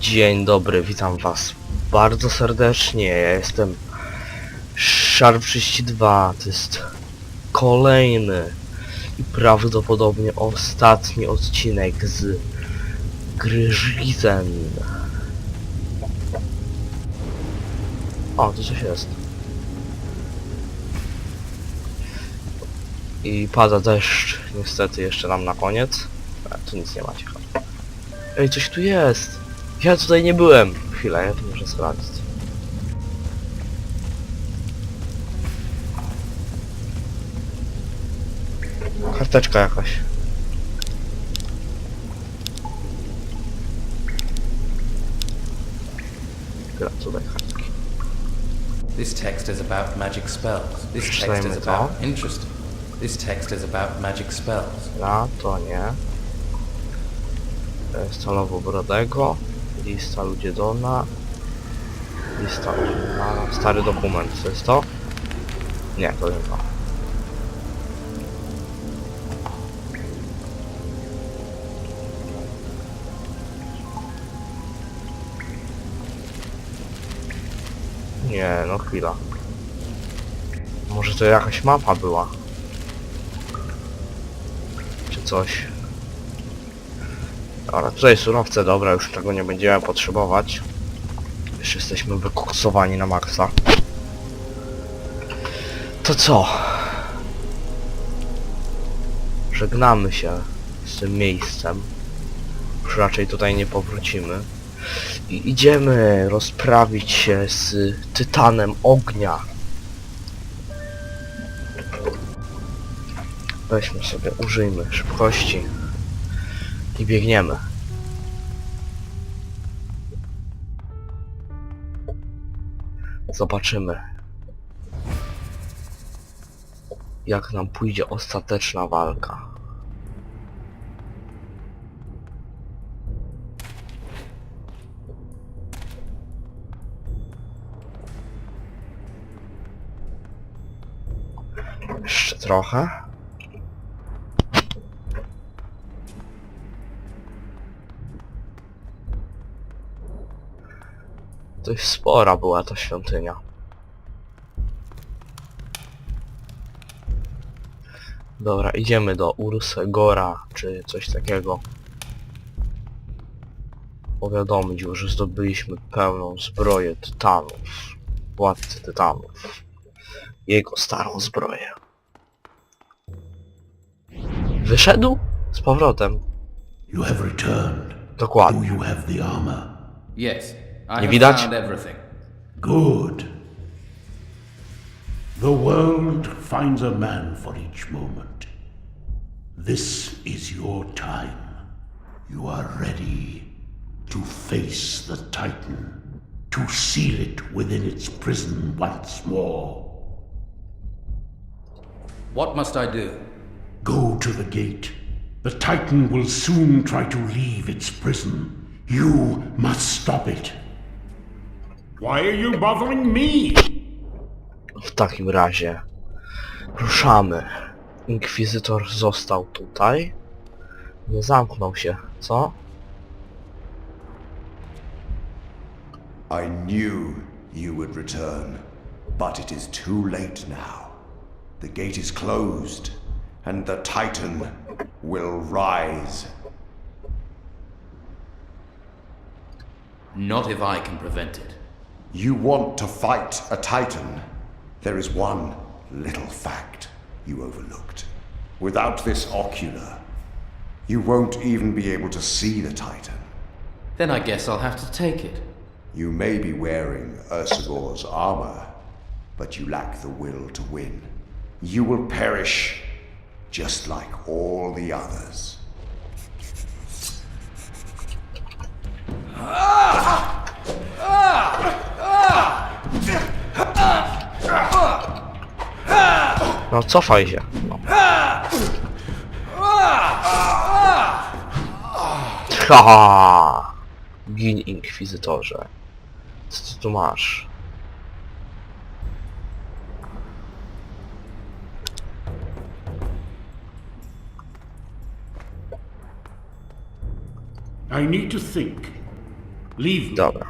Dzień dobry, witam was bardzo serdecznie. Ja jestem Sharp32. To jest kolejny i prawdopodobnie ostatni odcinek z gry Risen. O, tu coś jest. I pada deszcz, niestety jeszcze nam na koniec. A, tu nic nie macie. Ej, coś tu jest! Ja tutaj nie byłem! Chwila, ja to muszę sprawdzić. Karteczka jakaś. Chwila, tutaj kartki. This text is about magic spells. This text is to. about interesting. This text is about magic spells. Na to nie. E, Stalowo Brodego. Lista Ludziedona. Lista Ludziedona. Stary dokument, to jest to? Nie, to nie to. Nie, no chwila. Może to jakaś mapa była? Czy coś? Dobra, tutaj surowce, dobra, już tego nie będziemy potrzebować. Już jesteśmy wykoksowani na maksa. To co? Żegnamy się z tym miejscem. Już raczej tutaj nie powrócimy. I idziemy rozprawić się z Tytanem Ognia. Weźmy sobie, użyjmy szybkości i biegniemy. Zobaczymy, jak nam pójdzie ostateczna walka. Jeszcze trochę. Dość spora była ta świątynia. Dobra, idziemy do Ursegora, czy coś takiego. Powiadomić go, że zdobyliśmy pełną zbroję tytanów. Władcy tytanów. Jego starą zbroję. Wyszedł? Z powrotem. You have returned. Do Dokładnie. you have the armor? Yes, I Nie have widać? found everything. Good. The world finds a man for each moment. This is your time. You are ready to face the Titan, to seal it within its prison once more. What must I do? Go to the gate. The Titan will soon try to leave its prison. You must stop it. Why are you bothering me? W takim razie ruszamy. Inkwizytor został tutaj. Nie zamknął się, co? I knew you would return, but it is too late now. The gate is closed, and the Titan will rise. Not if I can prevent it. You want to fight a Titan? There is one little fact you overlooked. Without this ocular, you won't even be able to see the Titan. Then I guess I'll have to take it. You may be wearing Ursagor's armor, but you lack the will to win. You will perish just like all the others. No cofaj się. No. Ha! Gin inkwizytorze. Co ty tu masz? I need to think. Leave me. Dobra.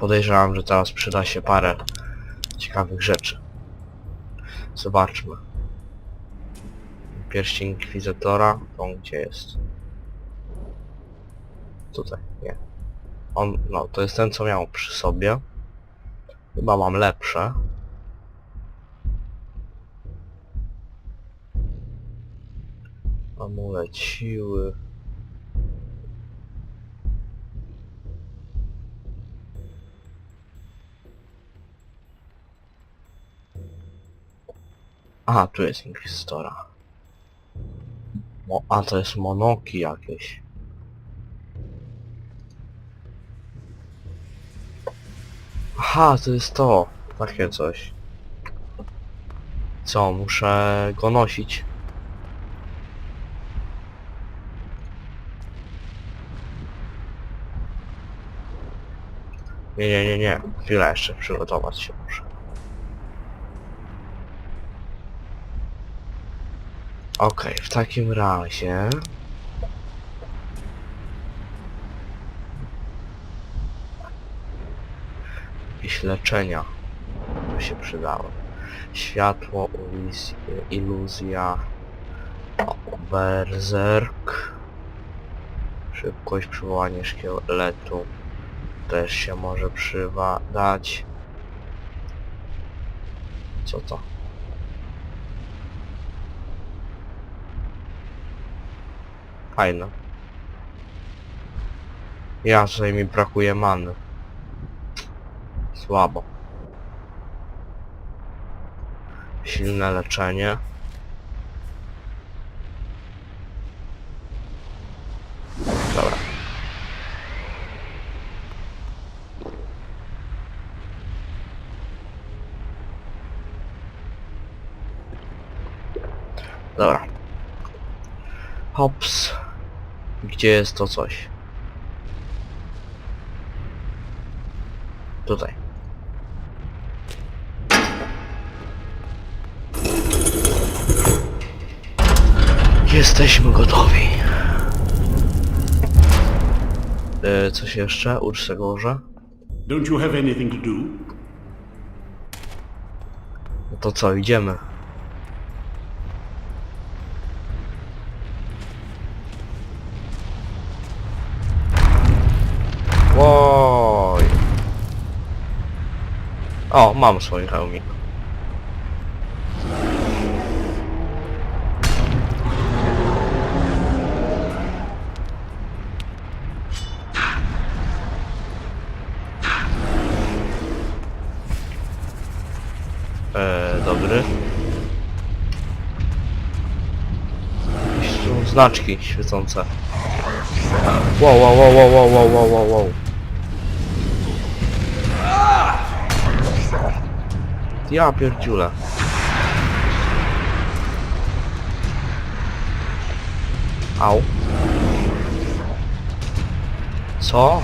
Podejrzewam, że teraz przyda się parę ciekawych rzeczy. Zobaczmy. Pierścień Inkwizytora, to on gdzie jest? Tutaj, nie. On, no, to jest ten, co miał przy sobie. Chyba mam lepsze. Amulet siły. Aha, tu jest Inkwizytora. Mo a, to jest monoki jakieś. Aha, to jest to. Takie coś. Co, muszę go nosić? Nie, nie, nie, nie. Chwilę jeszcze przygotować się muszę. Okej, w takim razie... Jakieś leczenia by się przydały. Światło, iluzja, o, berserk, szybkość, przywołanie szkieletu, też się może przydać. Co to? Fajne. Ja tutaj mi brakuje many. Słabo. Silne leczenie. Dobra. Dobra. Hops. Gdzie jest to coś? Tutaj. Jesteśmy gotowi. E, coś jeszcze? Ucz się gorze. Don't you have anything to do? No to co, idziemy. O, mam swój hełmik. Eee, dobry. Jakieś tu znaczki świecące. Wow, wow, wow, wow, wow, wow, wow, wow, wow. Ja. Au. Co?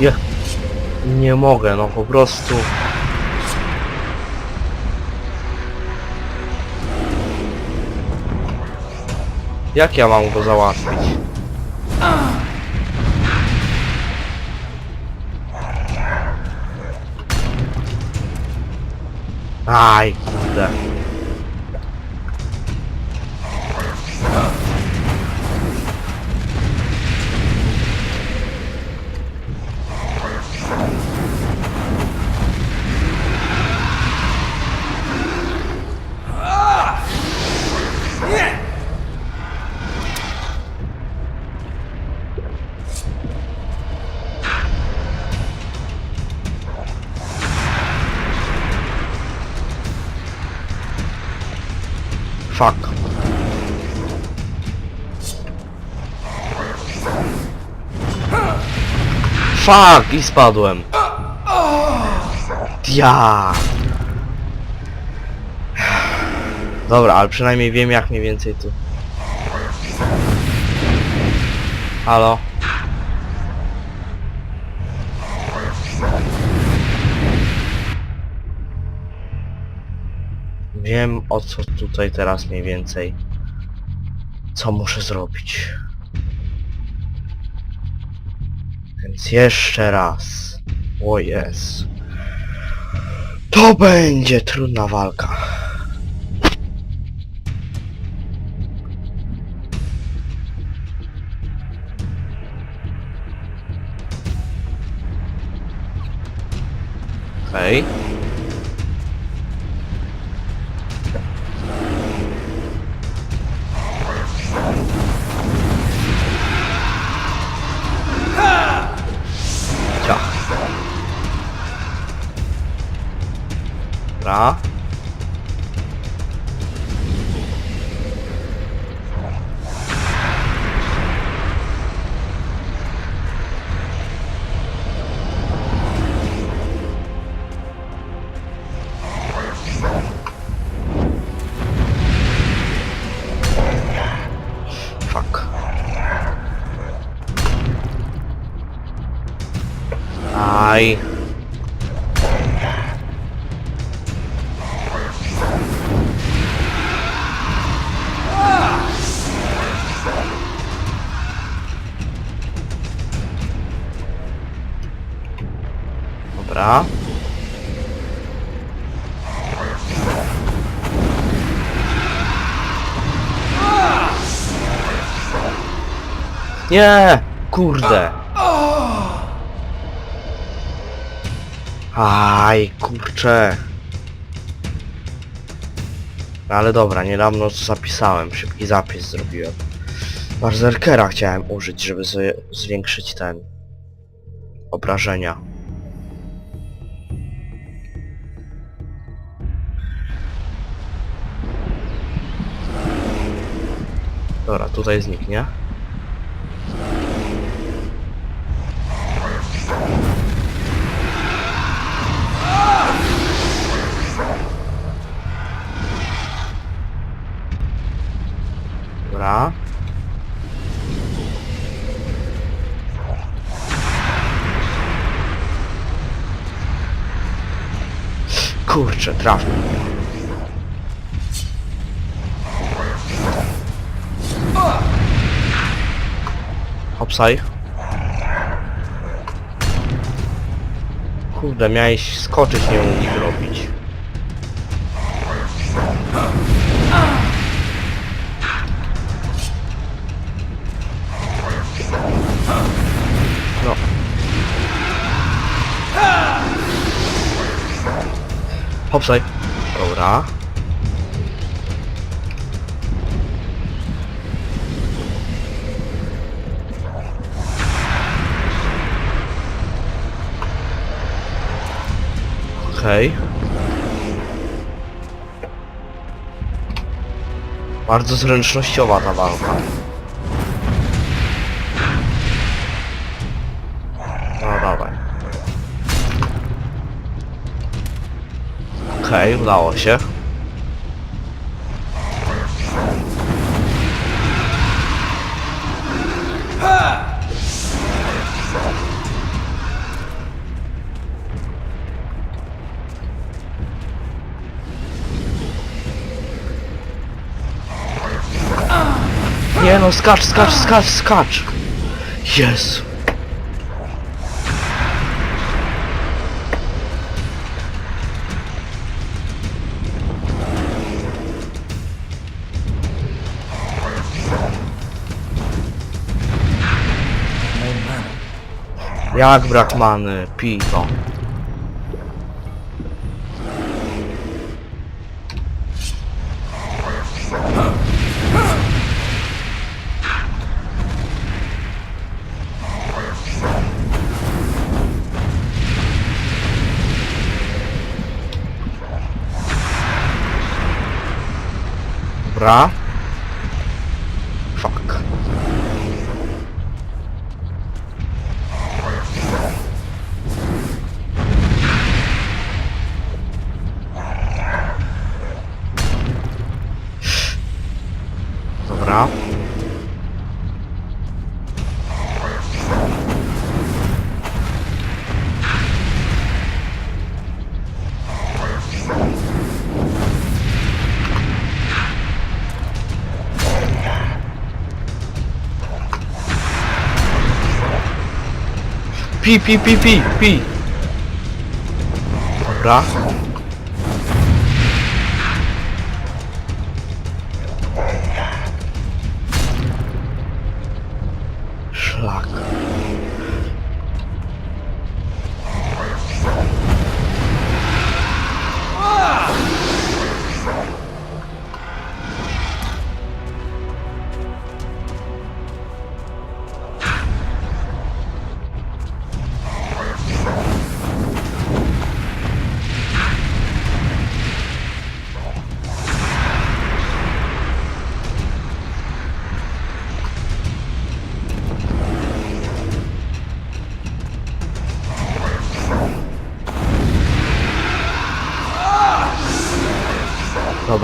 Ja nie mogę, no po prostu. Jak ja mam go załatwić? Aj, kurde. Fuck. Fuck! I spadłem. Ja. Dobra, ale przynajmniej wiem jak mniej więcej tu. Halo? Wiem o co tutaj teraz mniej więcej. Co muszę zrobić. Więc jeszcze raz. O jest. To będzie trudna walka. Ciach. Dobra. Fuck. Dobra. Nie! Kurde! Aj, kurczę. Ale dobra, niedawno zapisałem, szybki zapis zrobiłem. Barzerkera chciałem użyć, żeby zwiększyć ten... obrażenia. Dobra, tutaj zniknie. Dobra. Kurczę, trafił Hopsaj. Kurde, miałeś skoczyć, nie unik robić. No. Hopsaj. Dobra. Okej. Bardzo zręcznościowa ta walka. No dawaj. Okej, udało się. No, skacz, skacz, skacz, skacz! Jezu. Jak brak many? Pij to. Pi, pi, pi, pi, pi. Dobra.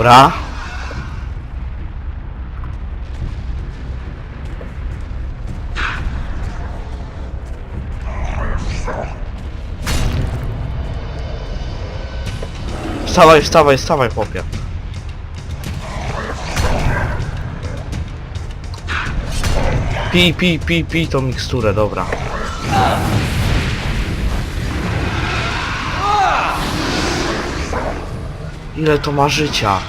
Dobra. Wstawaj, wstawaj, wstawaj, chłopie. Pij, pij, pij, pij tą miksturę, dobra. Ile to ma życia?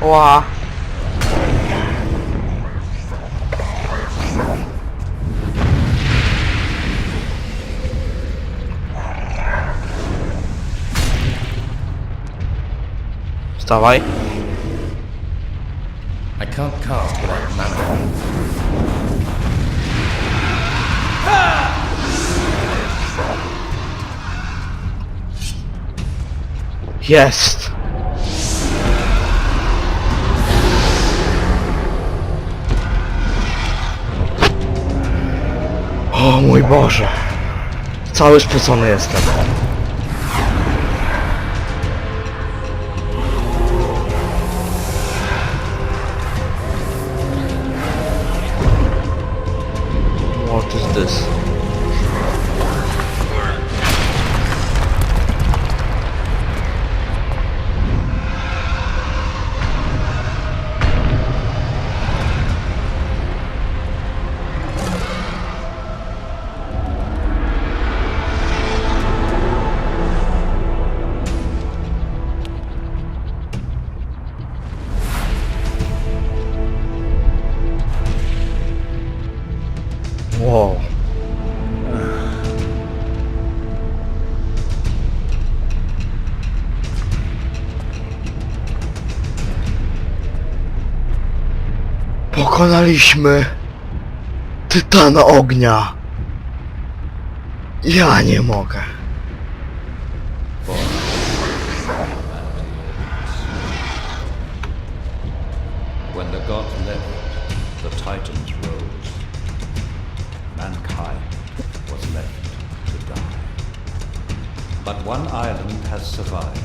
Ła. Wstawaj. Can't cast mana. Jest! O mój Boże! Cały spocony jestem. Pokonaliśmy Tytana Ognia. Ja nie mogę. When the gods left, the Titans rose. Mankind was left to die. But one island has survived.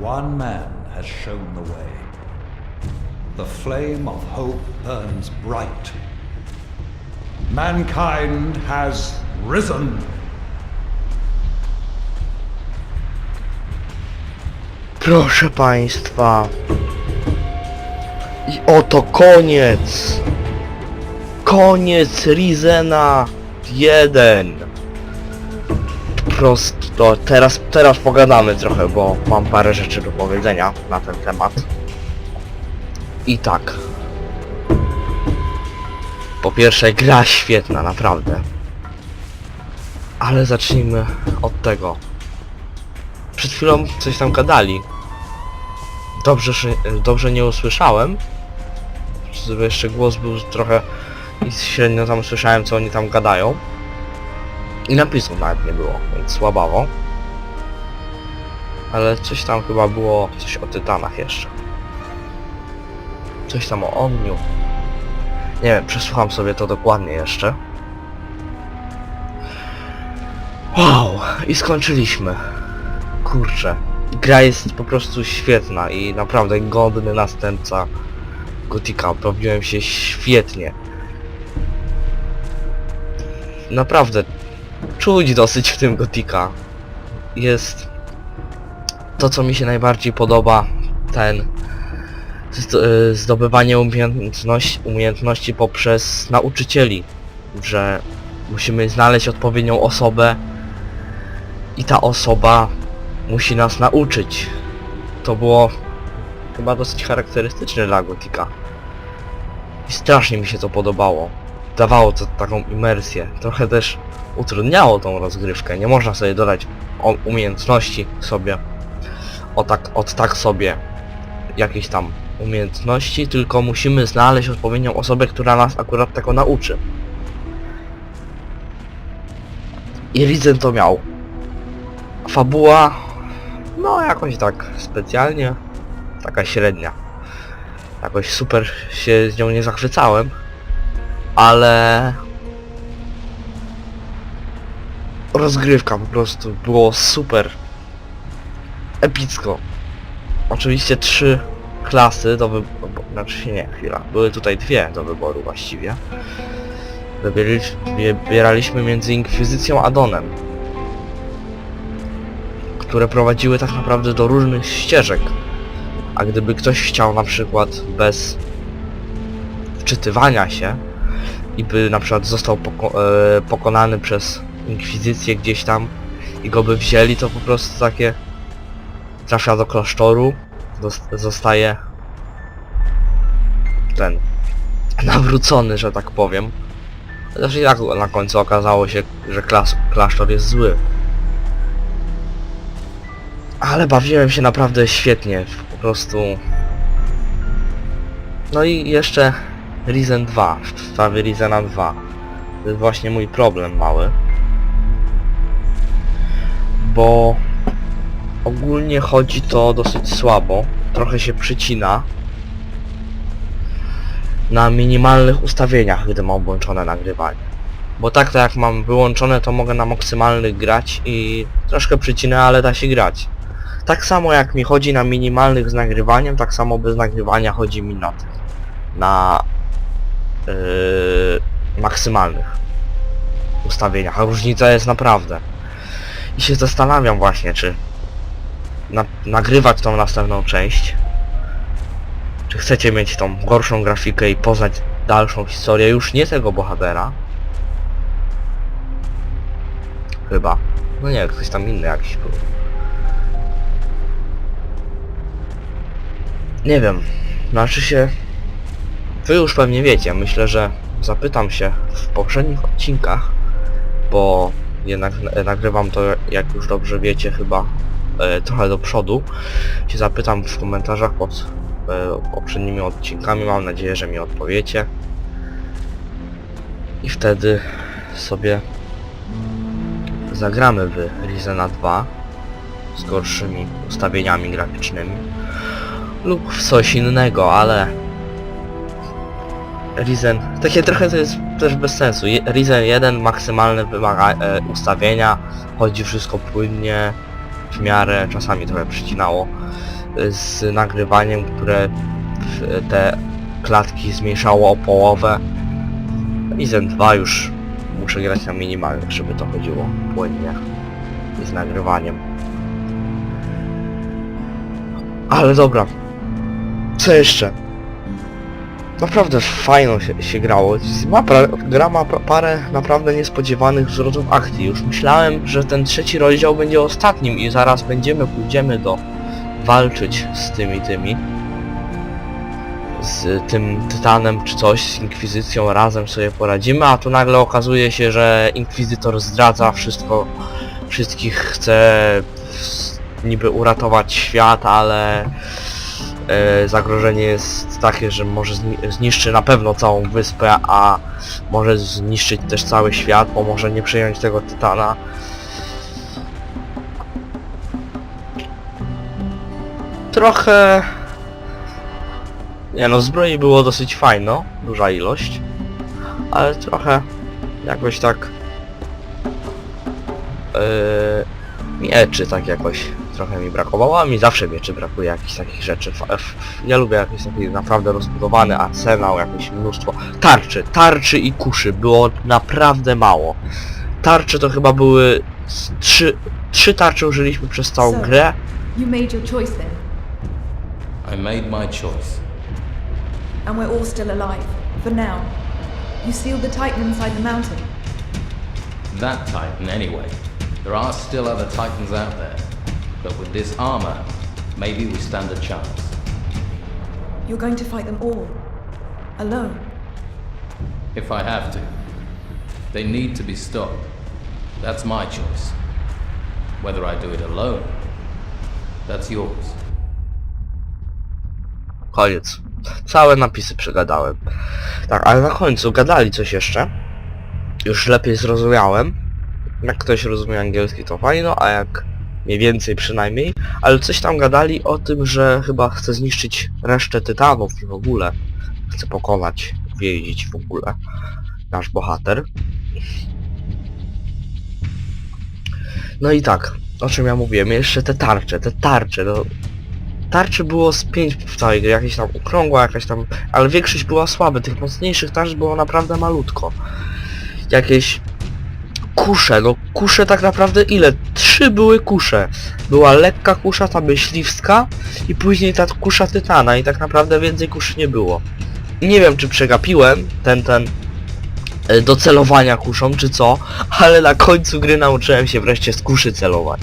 One man has shown the way. The flame of hope burns bright. Mankind has risen. Proszę Państwa. I oto koniec. Koniec Rizena 1. Prosto. Teraz, teraz pogadamy trochę, bo mam parę rzeczy do powiedzenia na ten temat. I tak. Po pierwsze, gra świetna, naprawdę. Ale zacznijmy od tego. Przed chwilą coś tam gadali. Dobrze, dobrze nie usłyszałem. Jeszcze głos był trochę i średnio tam słyszałem co oni tam gadają. I napisów nawet nie było, więc słabawo. Ale coś tam chyba było, coś o tytanach jeszcze. Coś tam o ogniu. Nie wiem, przesłucham sobie to dokładnie jeszcze. Wow, i skończyliśmy. Kurczę. Gra jest po prostu świetna i naprawdę godny następca Gotika. Bawiłem się świetnie. Naprawdę czuć dosyć w tym Gotika. Jest to co mi się najbardziej podoba, ten zdobywanie umiejętności, umiejętności poprzez nauczycieli, że musimy znaleźć odpowiednią osobę i ta osoba musi nas nauczyć. To było chyba dosyć charakterystyczne dla Gotika. I strasznie mi się to podobało. Dawało to taką imersję. Trochę też utrudniało tą rozgrywkę. Nie można sobie dodać umiejętności sobie o tak, od tak sobie jakieś tam umiejętności, tylko musimy znaleźć odpowiednią osobę, która nas akurat tego nauczy. I Rizen to miał. Fabuła, no jakoś tak specjalnie, taka średnia. Jakoś super się z nią nie zachwycałem, ale rozgrywka po prostu było super epicko. Oczywiście trzy klasy do wyboru, znaczy nie, chwila, były tutaj dwie do wyboru właściwie. Wybieraliśmy, między Inkwizycją a Donem, które prowadziły tak naprawdę do różnych ścieżek. A gdyby ktoś chciał na przykład bez wczytywania się i by na przykład został poko e, pokonany przez Inkwizycję gdzieś tam i go by wzięli, to po prostu takie trafia do klasztoru, zostaje ten nawrócony, że tak powiem. Chociaż i tak na końcu okazało się, że klas klasztor jest zły. Ale bawiłem się naprawdę świetnie, po prostu... No i jeszcze Risen 2, w sprawie Risena 2. To jest właśnie mój problem mały. Bo ogólnie chodzi to dosyć słabo, trochę się przycina na minimalnych ustawieniach, gdy mam włączone nagrywanie. Bo tak to jak mam wyłączone, to mogę na maksymalnych grać i troszkę przycinę, ale da się grać. Tak samo jak mi chodzi na minimalnych z nagrywaniem, tak samo bez nagrywania chodzi mi na tych. Na yy, maksymalnych ustawieniach. A różnica jest naprawdę. I się zastanawiam właśnie, czy na, nagrywać tą następną część. Czy chcecie mieć tą gorszą grafikę i poznać dalszą historię już nie tego bohatera? Chyba. No nie, ktoś tam inny jakiś był. Nie wiem. Znaczy się... Wy już pewnie wiecie. Myślę, że zapytam się w poprzednich odcinkach, bo jednak nagrywam to, jak już dobrze wiecie, chyba e, trochę do przodu. Się zapytam w komentarzach pod e, poprzednimi odcinkami. Mam nadzieję, że mi odpowiecie. I wtedy sobie zagramy w Risena 2 z gorszymi ustawieniami graficznymi lub w coś innego, ale Risen, takie trochę to jest też bez sensu. Risen 1 maksymalne wymaga e, ustawienia, chodzi wszystko płynnie, w miarę, czasami trochę przycinało e, z nagrywaniem, które te klatki zmniejszało o połowę. Risen 2 już muszę grać na minimalnych, żeby to chodziło płynnie i z nagrywaniem. Ale dobra. Co jeszcze? Naprawdę fajno się, się grało. Ma gra ma parę naprawdę niespodziewanych zwrotów akcji. Już myślałem, że ten trzeci rozdział będzie ostatnim i zaraz będziemy, pójdziemy do walczyć z tymi tymi. Z tym tytanem czy coś, z inkwizycją razem sobie poradzimy, a tu nagle okazuje się, że inkwizytor zdradza wszystko, wszystkich chce niby uratować świat, ale e, zagrożenie jest takie, że może zni- zniszczy na pewno całą wyspę, a może zniszczyć też cały świat, bo może nie przyjąć tego tytana. Trochę... Nie no, zbroi było dosyć fajno, duża ilość, ale trochę jakoś tak... Yy, mieczy tak jakoś trochę mi brakowało, a mi zawsze mieczy brakuje jakichś takich rzeczy. F- f- Ja lubię jakiś taki naprawdę rozbudowany arsenał, jakieś mnóstwo. Tarczy, tarczy i kuszy było naprawdę mało. Tarcze to chyba były z trzy, trzy tarcze użyliśmy przez całą So, grę You made your choice then, I made my choice. and we're all still alive. For now. You sealed the Titan inside the mountain. That Titan, anyway. There are still other Titans out there. But with this armor, maybe we stand a chance. You're going to fight them all. Alone. If I have to. They need to be stopped. That's my choice. Whether I do it alone, that's yours. Koniec. Całe napisy przegadałem. Tak, ale na końcu gadali coś jeszcze. Już lepiej zrozumiałem. Jak ktoś rozumie angielski to fajno, a jak mniej więcej przynajmniej. Ale coś tam gadali o tym, że chyba chce zniszczyć resztę tytanów i w ogóle. Chce pokonać, wiedzieć w ogóle. Nasz bohater. No i tak, o czym ja mówiłem, jeszcze te tarcze, te tarcze, no tarczy było z pięć w całej grze, jakieś tam okrągła, jakaś tam, ale większość była słabe, tych mocniejszych tarcz było naprawdę malutko. Jakieś kusze, no kusze tak naprawdę ile? Trzy były kusze. Była lekka kusza, ta myśliwska i później ta kusza tytana i tak naprawdę więcej kuszy nie było. Nie wiem czy przegapiłem ten, ten e, do celowania kuszą czy co, ale na końcu gry nauczyłem się wreszcie z kuszy celować.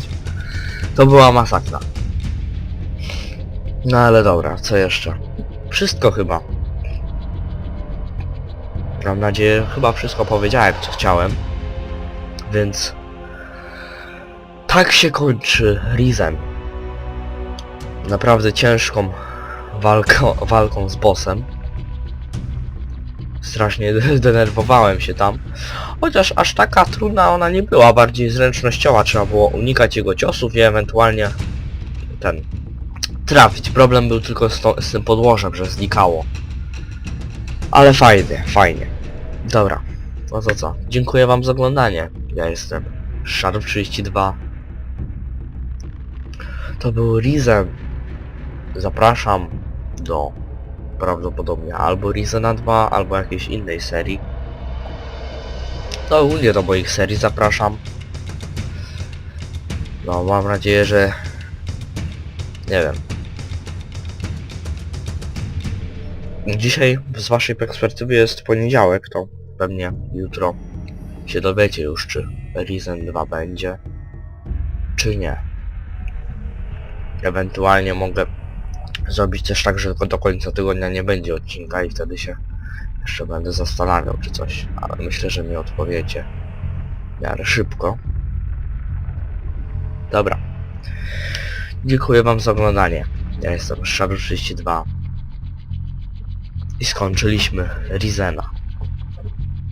To była masakra. No ale dobra, co jeszcze? Wszystko chyba. Mam nadzieję, chyba wszystko powiedziałem, co chciałem. Więc... Tak się kończy Risen. Naprawdę ciężką walką, walką z bossem. Strasznie denerwowałem się tam. Chociaż aż taka trudna ona nie była, bardziej zręcznościowa. Trzeba było unikać jego ciosów i ewentualnie ten trafić. Problem był tylko z, to, z tym podłożem, że znikało. Ale fajnie, fajnie. Dobra, no to co? Dziękuję wam za oglądanie. Ja jestem Shadow32. To był Risen. Zapraszam do prawdopodobnie albo Risena 2, albo jakiejś innej serii. No ogólnie do moich serii zapraszam. No mam nadzieję, że nie wiem. Dzisiaj z waszej perspektywy jest poniedziałek, to pewnie jutro się dowiecie już, czy Risen 2 będzie, czy nie. Ewentualnie mogę zrobić też tak, że tylko do końca tygodnia nie będzie odcinka i wtedy się jeszcze będę zastanawiał czy coś, ale myślę, że mi odpowiecie w miarę szybko. Dobra. Dziękuję wam za oglądanie. Ja jestem Shadow32 i skończyliśmy Rizena.